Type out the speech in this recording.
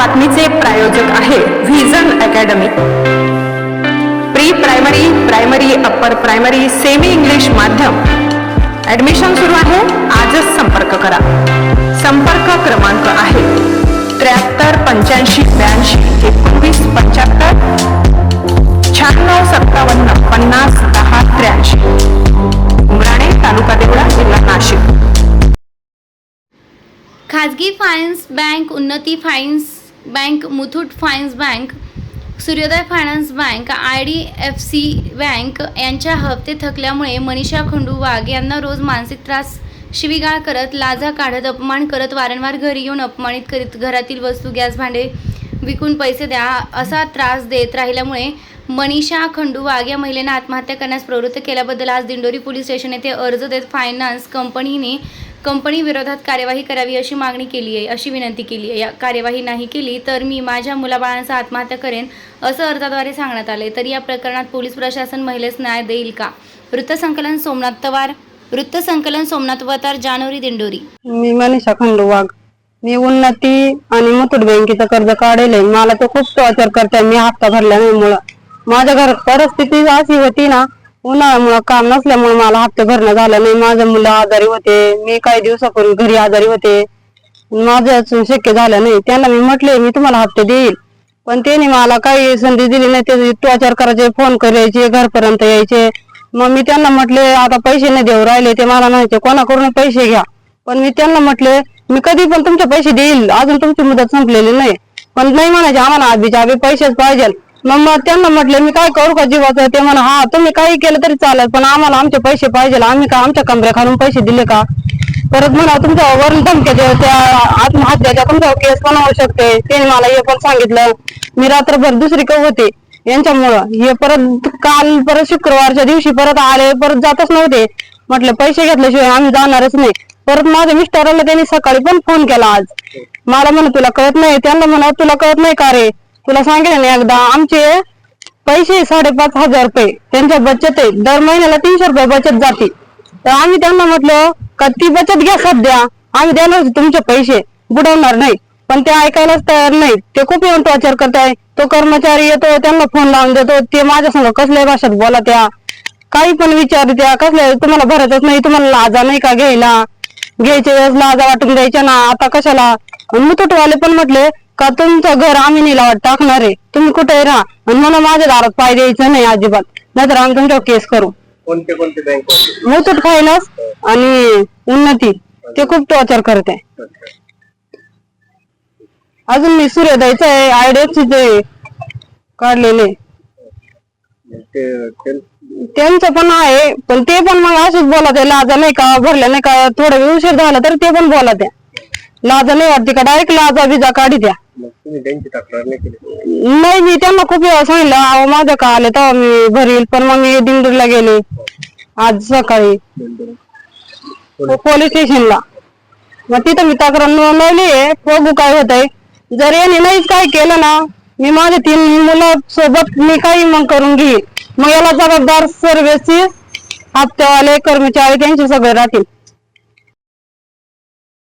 बातमीचे प्रायोजक आहे vision academy pre primary primary upper primary semi English माध्यम. ऍडमिशन सुरू आहे. आजच संपर्क करा. संपर्क क्रमांक आहे त्र्याहत्तर पंच्याऐंशी ब्याऐंशी एकोणवीस पंच्याहत्तर शहाण्णव सत्तावन्न पन्नास दहा त्र्याऐंशी. उमराणे तालुका देवळा जिल्हा नाशिक. खाजगी finance bank Unnati finance bank Muthoot finance bank Suryoday finance bank I D F C bank यांच्या हप्ते थकल्यामुळे मनीषा खंडू वाघ यांना रोज मानसिक त्रास शिवीगाळ करत लाजा काढत अपमान करत वारंवार घरी येऊन अपमानित करीत घरातील वस्तू गॅस भांडे विकून पैसे द्या असा त्रास देत राहिल्यामुळे मनीषा खंडू वाघ या महिलेनं आत्महत्या करण्यास प्रवृत्त केल्याबद्दल आज दिंडोरी पोलीस स्टेशन येथे अर्ज देत फायनान्स कंपनीने कंपनी विरोधात कार्यवाही करावी अशी मागणी केली आहे अशी विनंती केली आहे. या कार्यवाही नाही केली तर मी माझ्या मुलाबाळांचा आत्महत्या करेन असं अर्जाद्वारे सांगण्यात आले तर या प्रकरणात पोलीस प्रशासन महिलेस न्याय देईल का? वृत्तसंकलन सोमनाथ तवार वृत्तसंकलन सोमनाथ वतार जानेवारी दिंडोरी. मी मनीषा खंडू वाघ मी उन्नती आणि मुथूट बँकेचं कर्ज काढले मला तो खूप टॉर्चर करते मी हप्ता भरला नाही मुळे माझ्या घरात परिस्थिती अशी होती ना उन्हाळ्यामुळे काम नसल्यामुळे मला हप्ते भरणं झालं नाही. माझे मुलं आजारी होते. मी काही दिवसापूर्वी घरी आजारी होते. माझं शक्य झालं नाही. त्यांना मी म्हटले मी तुम्हाला हप्ते देईल. पण त्यांनी मला काही संधी दिली नाही. ते टॉर्चर करायचे फोन करायचे घरपर्यंत यायचे. मग मी त्यांना म्हटले आता पैसे नाही देऊ राहिले. ते मला म्हणायचे कोणाकडून पैसे घ्या? पण मी त्यांना म्हटले मी कधी पण तुमचे पैसे देईल. अजून तुमची मुदत संपलेली नाही. पण नाही म्हणायचे आम्हाला आबीच्या आबी पैसेच पाहिजे मग मग त्यांना म्हटलं मी काय करू का जीवाचं? ते म्हणा हा तुम्ही काही केलं तरी चालत पण आम्हाला आमचे पैसे पाहिजे. आम्ही का आमच्या कमरे खालून पैसे दिले का? परत म्हणा तुमच्या वरून धमक्याच्या त्या आत्महत्याच्या तुमच्यावर केस पण होऊ शकते. त्यांनी मला हे पण सांगितलं. मी रात्रभर दुसरी कव होते. यांच्यामुळं हे परत काल परत शुक्रवारच्या दिवशी परत आले परत जातच नव्हते. म्हटलं पैसे घेतल्याशिवाय आम्ही जाणारच नाही. परत माझ्या मिस्टरांना त्यांनी सकाळी पण फोन केला आज. मला म्हण तुला कळत नाही. त्यांना म्हणा तुला कळत नाही का रे? तुला सांगेल एकदा आमचे पैसे साडेपाच हजार रुपये. त्यांच्या बचत आहे. दर महिन्याला तीनशे रुपये बचत जाते. तर आम्ही त्यांना म्हटलं का ती बचत घ्या सध्या. आम्ही देणार तुमचे पैसे. बुडवणार नाही. पण ते ऐकायलाच तयार नाही ते खूप येऊन टॉर्चर करताय. तो कर्मचारी येतो त्यांना फोन लावून देतो. ते माझ्या संग कसल्या भाषेत बोला त्या काही पण विचार त्या कसल्या तुम्हाला भरतच नाही. तुम्हाला लाजा नाही का घ्यायला? घ्यायच्या वेळेस लाजा वाटून द्यायच्या ना. आता कशाला? मुतुटवाले पण म्हटले का तुमचं घर आम्ही निलावट टाकणार आहे? तुम्ही कुठे राहा. आणि मला माझ्या दारात पाय द्यायचं नाही अजिबात. नाहीतर आम्ही तुमच्यावर केस करू. कोणते कोणते बँक मुतूट फायनान्स आणि उन्नती. ते खूप टॉर्चर करते. अजून मी सूर्योदयचं आहे. आयडिएफसीचे काढलेले. त्यांचं पण आहे. पण ते पण मग असंच बोलत आहे लाजा नाही का? भरल्या नाही का? थोडा वेळ उशीर झाला तर ते पण बोलत. आहे लाजा नाही वाटते का? डायरेक्ट लाजा बिजा काढी द्या. तुम्ही त्यांची तक्रार नाही केली. नाही मी त्यांना खूप वेळा सांगितलं अहो माझं का आले तेव्हा मी भरील पण मग मी दिंडूरला गेले. आज सकाळी. पोलीस स्टेशनला. मग तिथं मी तक्रार नोंदवली आहे. बघू काय होत आहे जर याने नाहीच काय केलं ना मी माझे तीन मुलं सोबत मी काही मग करून घेईन मग याला जबाबदार सर्व्हिसची हप्त्यावाले कर्मचारी त्यांचे सगळे राहतील.